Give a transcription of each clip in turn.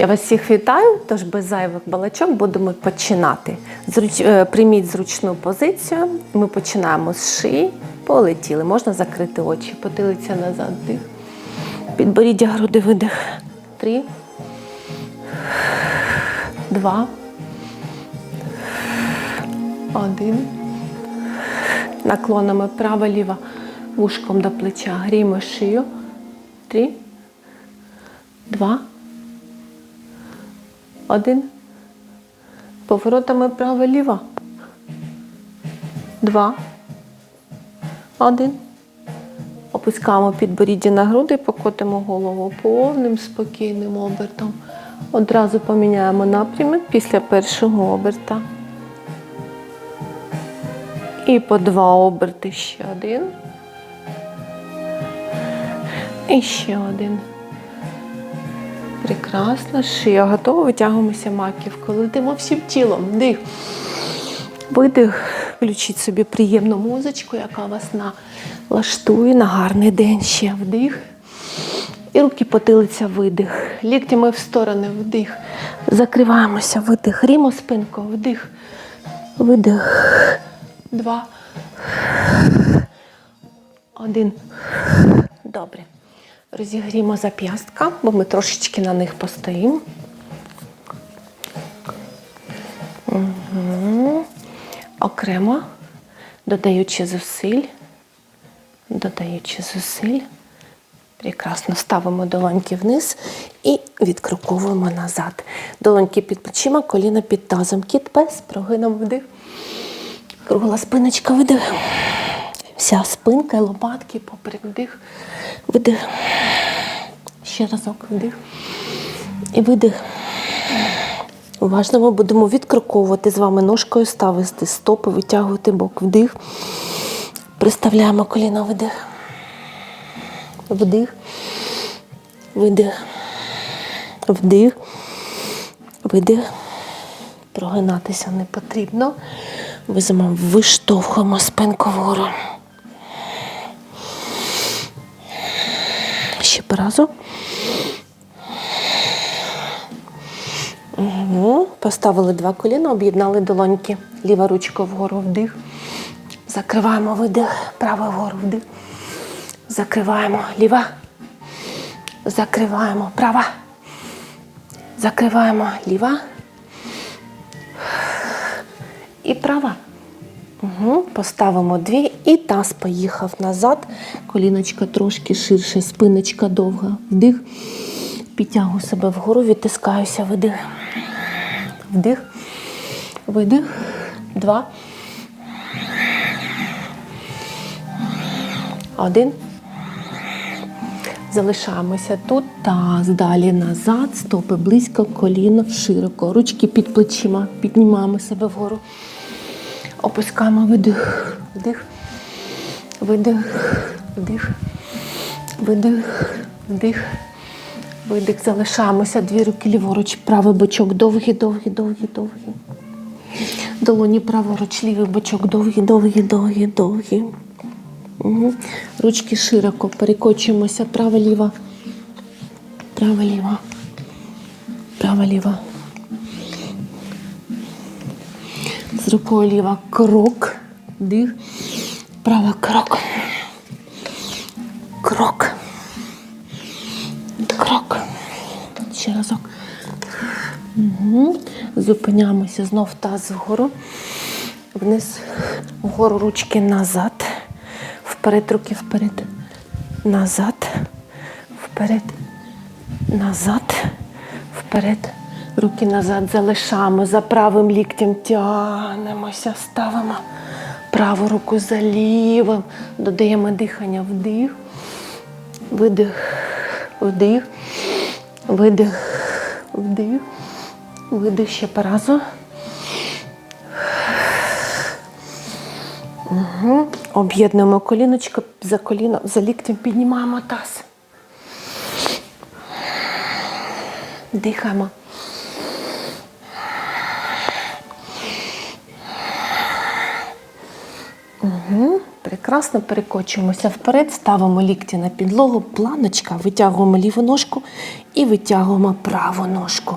Я вас всіх вітаю, тож без зайвих балачок будемо починати. Зруч... е, Прийміть зручну позицію. Ми починаємо з шиї. Полетіли. Можна закрити очі, потилиця назад. Дих. Підборіддя груди видих. Три. Два. Один. Наклонами право-ліво вушком до плеча. Гріємо шию. Три. Два. Один. Поворотами право-ліво. Два. Один. Опускаємо підборіддя на груди, покотимо голову повним спокійним обертом. Одразу поміняємо напрямок після першого оберта. І по два оберти ще один. І ще один. Прекрасно. Шия готова. Витягуємося маківкою. Летимо всім тілом. Дих. Видих. Включіть собі приємну музичку, яка вас налаштує на гарний день. Ще вдих. І руки потилиця видих. Ліктями в сторони вдих. Закриваємося, видих. Рімо спинку, вдих. Видих. Два. Один. Добре. Розігрімо зап'ястка, бо ми трошечки на них постоїмо. Угу. Окремо, додаючи зусиль, додаючи зусиль. Прекрасно ставимо долоньки вниз і відкроковуємо назад. Долоньки під плечима, коліна під тазом. Кіт пес, прогином вдих. Кругла спиночка видих. Вся спинка, і лопатки, поперек вдих, видих. Ще разок вдих. І видих. Уважно ми будемо відкроковувати з вами ножкою, ставити стопи, витягувати бок. Вдих. Приставляємо коліно, видих. Вдих. Видих. Вдих. Видих. Прогинатися не потрібно. Визимаємо, виштовхуємо спинку вгору. Ще разу. Угу. Поставили два коліна, об'єднали долоньки. Ліва ручка вгору вдих. Закриваємо видих, права вгору вдих. Закриваємо ліва. Закриваємо права. Закриваємо ліва. І права. Угу. Поставимо дві і таз поїхав назад. Коліночка трошки ширше, спиночка довга. Вдих. Підтягую себе вгору, відтискаюся, видих. Вдих. Видих. Два. Один. Залишаємося тут. Таз далі назад. Стопи близько, коліно широко. Ручки під плечима. Піднімаємо себе вгору. Опускаємо видих. Вдих. Видих. Вдих. Видих. Вдих. Видих. Залишаємося. Дві руки ліворуч. Правий бочок. Довгий, довгий, довгий, довгий. Долоні праворуч, лівий бочок. Довгий, довгий, довгий, довгий. Угу. Ручки широко. Перекочуємося. Право-ліво. Право-ліво. Право-ліво. Рукою ліва крок. Дих. Право крок. Крок. Крок. Ще разок. Угу. Зупиняємося знов таз вгору. Вниз, вгору ручки назад. Вперед, руки вперед. Назад. Вперед. Назад. Вперед. Руки назад залишаємо. За правим ліктем тягнемося, ставимо праву руку за лівим. Додаємо дихання вдих. Видих. Вдих. Видих. Вдих. Видих ще по разу. Угу. Об'єднуємо коліночко за коліно, за ліктем піднімаємо таз. Дихаємо. Угу. Прекрасно перекочуємося вперед, ставимо лікті на підлогу, планочка, витягуємо ліву ножку і витягуємо праву ножку.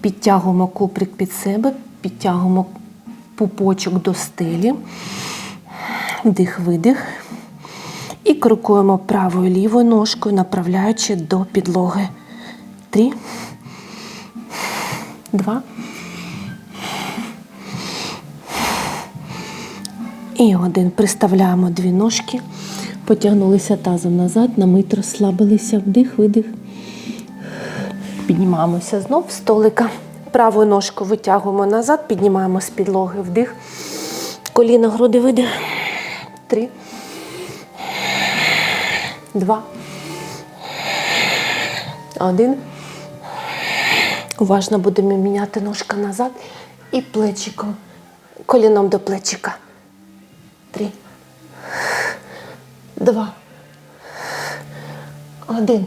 Підтягуємо куприк під себе, підтягуємо пупочок до стелі. Вдих, видих. І крокуємо правою лівою ножкою, направляючи до підлоги. Три, два. І один. Приставляємо дві ножки, потягнулися тазом назад, на мить розслабилися, вдих, видих. Піднімаємося знов столика. Праву ножку витягуємо назад, піднімаємо з підлоги, вдих. Коліна, груди, видих. Три. Два. Один. Уважно будемо міняти ножка назад і плечиком. Коліном до плечика. Три. Два. Один.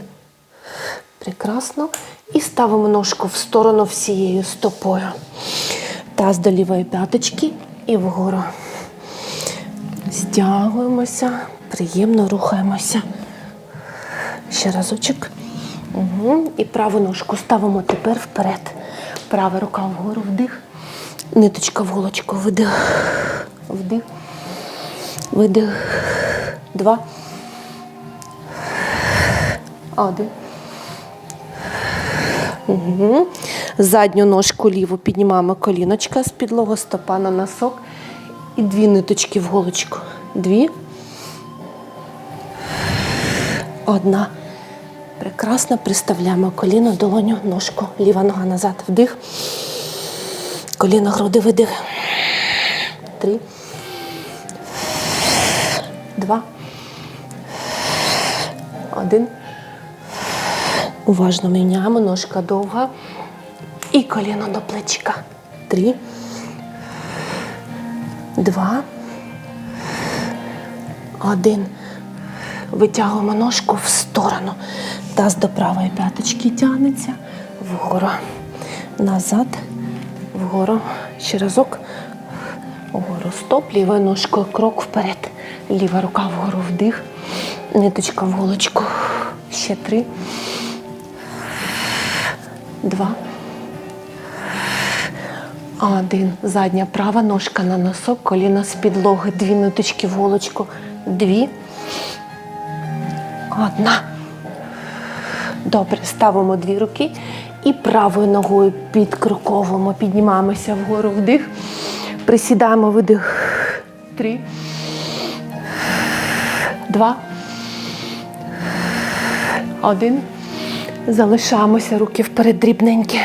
Прекрасно. І ставимо ножку в сторону всією стопою. Таз до лівої п'яточки і вгору. Стягуємося, приємно рухаємося. Ще разочок. Угу. І праву ножку ставимо тепер вперед. Права рука вгору, вдих. Ниточка в голочку, видих. Вдих. Видих. Два. Один. Угу. Задню ножку ліву піднімаємо коліночка з підлоги, стопа на носок. І дві ниточки в голочку. Дві. Одна. Прекрасно приставляємо коліно, долоню, ножку. Ліва нога назад. Вдих. Коліно, груди, видих. Три. Два. Один. Уважно міняємо, ножка довга. І коліно до плечика. Три. Два. Один. Витягуємо ножку в сторону. Таз до правої п'яточки тягнеться. Вгору. Назад. Вгору. Ще разок. Вгору. Стоп. Лівою ножкою крок вперед. Ліва рука вгору вдих. Ниточка в голочку. Ще три. Два. Один. Задня права ножка на носок, коліна з підлоги. Дві ниточки в голочку. Дві. Одна. Добре, ставимо дві руки і правою ногою підкроковуємо, піднімаємося вгору вдих. Присідаємо видих. Три. Два. Один. Залишаємося руки вперед дрібненькі.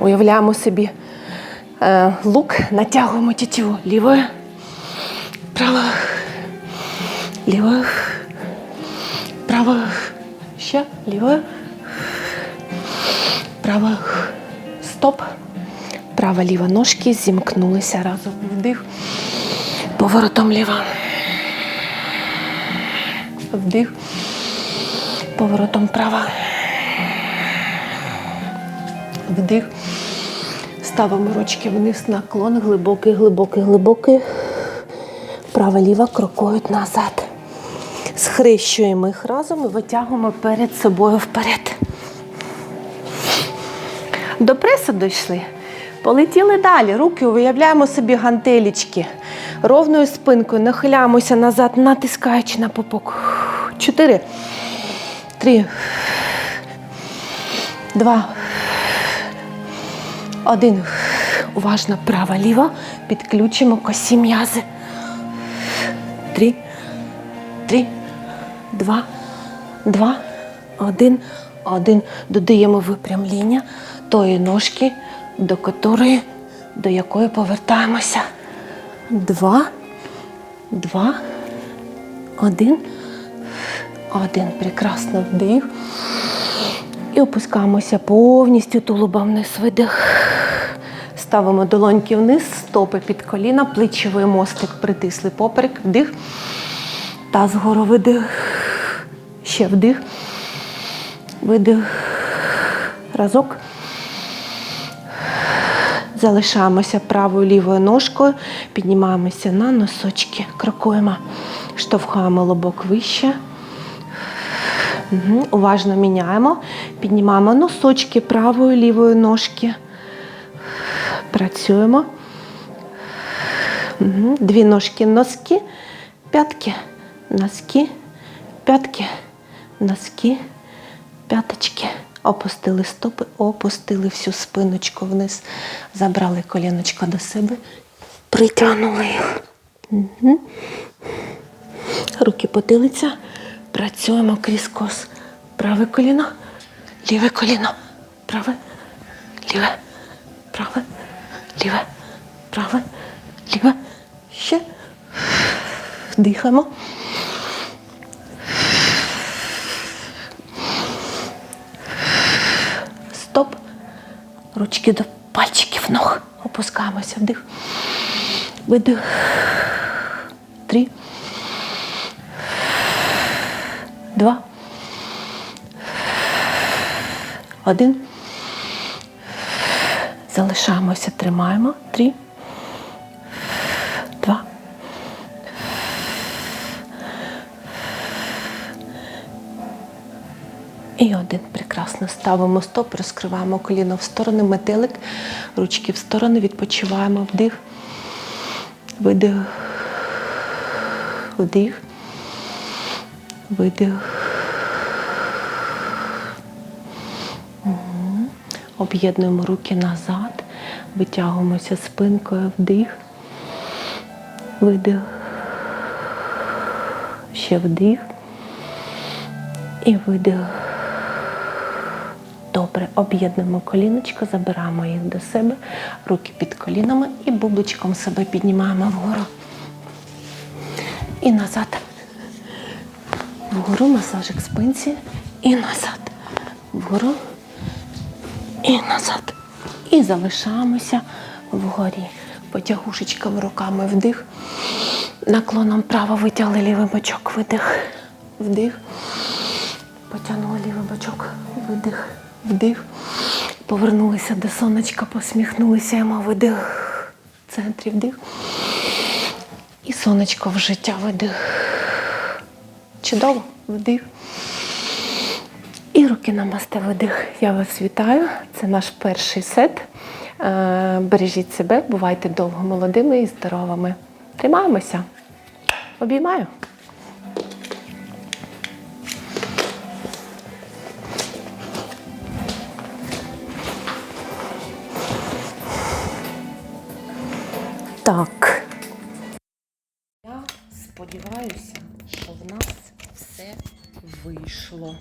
Уявляємо собі е, лук, натягуємо тітіву лівою, правою, лівою, правою, ще лівою, правою, стоп. Права ліва ножки зімкнулися разом. Вдих. Поворотом ліва. Вдих. Поворотом права. Вдих. Ставимо ручки вниз, наклон, глибокий, глибокий, глибокий. Права ліва крокують назад. Схрещуємо їх разом і витягуємо перед собою вперед. До пресу дійшли. Полетіли далі. Руки уявляємо собі гантелічки. Ровною спинкою нахиляємося назад, натискаючи на попок. Чотири. Три. Два. Один. Уважно права, ліва. Підключимо косі м'язи. Три. Три. Два. Два. Один. Один. Додаємо випрямління тої ножки, до котрої, до якої повертаємося. Два. Два. Один. Один. Прекрасно вдих. І опускаємося повністю тулубом вниз видих. Ставимо долоньки вниз, стопи під коліна, плечовий мостик притисли поперек, вдих. Таз вгору видих. Ще вдих. Видих. Разок. Залишаємося правою лівою ножкою, піднімаємося на носочки, крокуємо, штовхаємо лобок вище. Угу. Уважно міняємо, піднімаємо носочки правої лівої ножки. Працюємо. Угу. Дві ножки, носки, п'ятки, носки, п'ятки, носки, п'яточки. Опустили стопи, опустили всю спиночку вниз, забрали коліночко до себе, притягнули їх. Угу. Руки потилиця. Працюємо крізь кос. Праве коліно, ліве коліно, праве, ліве, праве, ліве, праве, ліве. Ще. Дихаємо. Стоп. Ручки до пальчиків ног. Опускаємося. Вдих. Видих. Три. Один. Залишаємося, тримаємо. Три. Два. І один. Прекрасно ставимо стоп, розкриваємо коліно в сторони, метелик, ручки в сторони, відпочиваємо вдих, видих, вдих, видих. Об'єднуємо руки назад, витягуємося спинкою вдих, видих, ще вдих і видих. Добре, об'єднуємо коліночко, забираємо їх до себе, руки під колінами і бубличком себе піднімаємо вгору. І назад. Вгору масажик спинці і назад. Вгору і назад. І залишаємося вгорі. Потягушечками руками вдих. Наклоном право витягли лівий бочок, видих, вдих. Потягнули лівий бочок, видих, вдих. Повернулися до сонечка, посміхнулися йому, видих. В центрі вдих. І сонечко в життя видих. Чудово, вдих. Руки намасте видих. Я вас вітаю. Це наш перший сет. Е, Бережіть себе, бувайте довго молодими і здоровими. Тримаємося. Обіймаю. Так. Я сподіваюся, що в нас все вийшло.